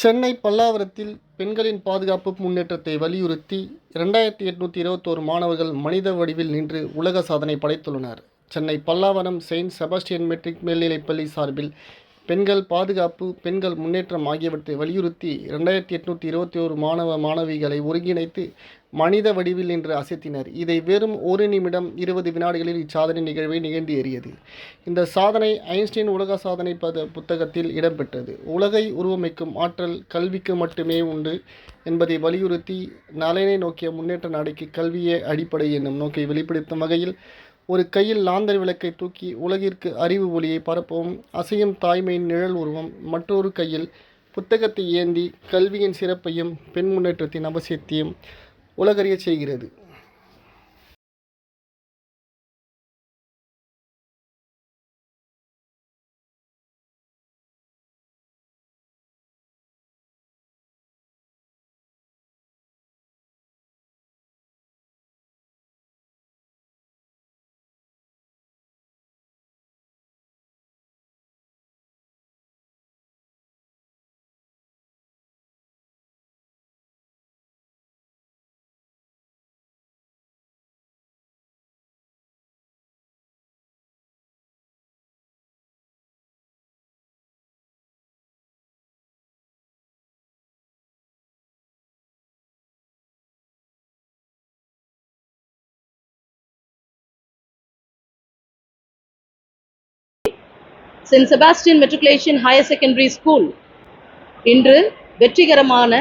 சென்னை பல்லாவரத்தில் பெண்களின் பாதுகாப்பு முன்னேற்றத்தை வலியுறுத்தி இரண்டாயிரத்தி எட்நூற்றி இருபத்தோரு மாணவர்கள் மனித வடிவில் நின்று உலக சாதனை படைத்துள்ளனர். Chennai Pallavaram saint Sebastian matric மேல்நிலைப்பள்ளி சார்பில் பெண்கள் பாதுகாப்பு பெண்கள் முன்னேற்றம் ஆகியவற்றை வலியுறுத்தி இரண்டாயிரத்தி எட்நூற்றி இருபத்தி ஓரு மாணவ மாணவிகளை ஒருங்கிணைத்து மனித வடிவில் என்று அசைத்தினர். இதை வெறும் ஒரு நிமிடம் இருபது வினாடிகளில் இச்சாதனை நிகழ்வை நிகழ்ந்தேறியது இந்த சாதனை ஐன்ஸ்டீன் உலக சாதனை பத புத்தகத்தில் இடம்பெற்றது. உலகை உருவமைக்கும் ஆற்றல் கல்விக்கு மட்டுமே உண்டு என்பதை வலியுறுத்தி நலனை நோக்கிய முன்னேற்ற நாடைக்கு கல்வியே அடிப்படை என்னும் நோக்கை வெளிப்படுத்தும் வகையில் ஒரு கையில் லாந்தர் விளக்கை தூக்கி உலகிற்கு அறிவு ஒளியை பரப்பவும் அசையும் தாய்மையின் நிழல் உருவம் மற்றொரு கையில் புத்தகத்தை ஏந்தி கல்வியின் சிறப்பையும் பெண் முன்னேற்றத்தின் அவசியத்தையும் உலகறிய செய்கிறது. Saint Sebastian matriculation higher secondary school இன்று வெற்றிகரமான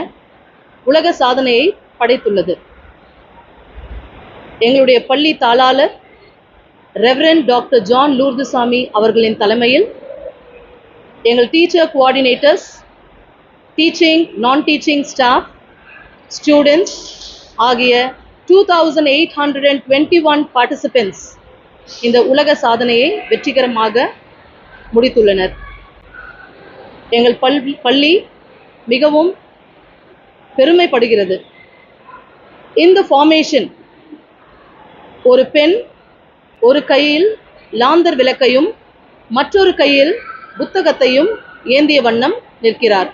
உலக சாதனையை படைத்துள்ளது. எங்களுடைய பள்ளி தாளாளர் ரெவரன் டாக்டர் ஜான் லூர்துசாமி அவர்களின் தலைமையில் எங்கள் teacher coordinators teaching non teaching staff students ஆகிய two thousand eight hundred and twenty one participants இந்த உலக சாதனையை வெற்றிகரமாக முடித்துள்ளனர். எங்கள் பல் பள்ளி மிகவும் பெருமைப்படுகிறது. இந்த ஃபார்மேஷன் ஒரு பெண் ஒரு கையில் லாந்தர் விளக்கையும் மற்றொரு கையில் புத்தகத்தையும் ஏந்திய வண்ணம் நிற்கிறார்.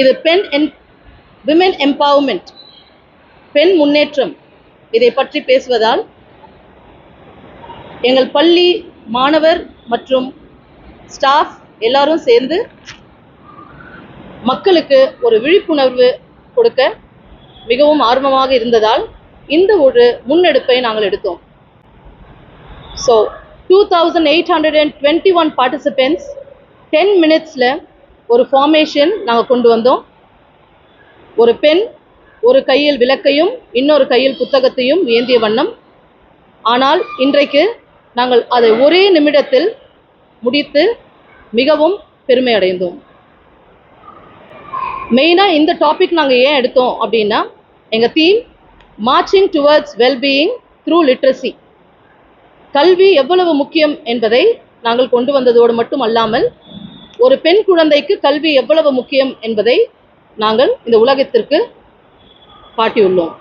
இது பெண் என் விமென் எம்பவர்மெண்ட் பெண் முன்னேற்றம் இதை பற்றி பேசுவதால் எங்கள் பள்ளி மாணவர் மற்றும் ஸ்டாஃப் எல்லாரும் சேர்ந்து மக்களுக்கு ஒரு விழிப்புணர்வு கொடுக்க மிகவும் ஆர்வமாக இருந்ததால் இந்த ஒரு முன்னெடுப்பை நாங்கள் எடுத்தோம். So two thousand eight hundred and twenty one participants ten மினிட்ஸில் ஒரு ஃபார்மேஷன் நாங்கள் கொண்டு வந்தோம். ஒரு பெண் ஒரு கையில் விளக்கையும் இன்னொரு கையில் புத்தகத்தையும் ஏந்திய வண்ணம். ஆனால் இன்றைக்கு நாங்கள் அதை ஒரே நிமிடத்தில் முடித்து மிகவும் பெருமை அடைந்தோம் மெயினாக இந்த டாபிக் நாங்கள் ஏன் எடுத்தோம் அப்படின்னா எங்கள் theme marching towards wellbeing through literacy கல்வி எவ்வளவு முக்கியம் என்பதை நாங்கள் கொண்டு வந்ததோடு மட்டும் அல்லாமல் ஒரு பெண் குழந்தைக்கு கல்வி எவ்வளவு முக்கியம் என்பதை நாங்கள் இந்த உலகத்திற்கு காட்டியுள்ளோம்.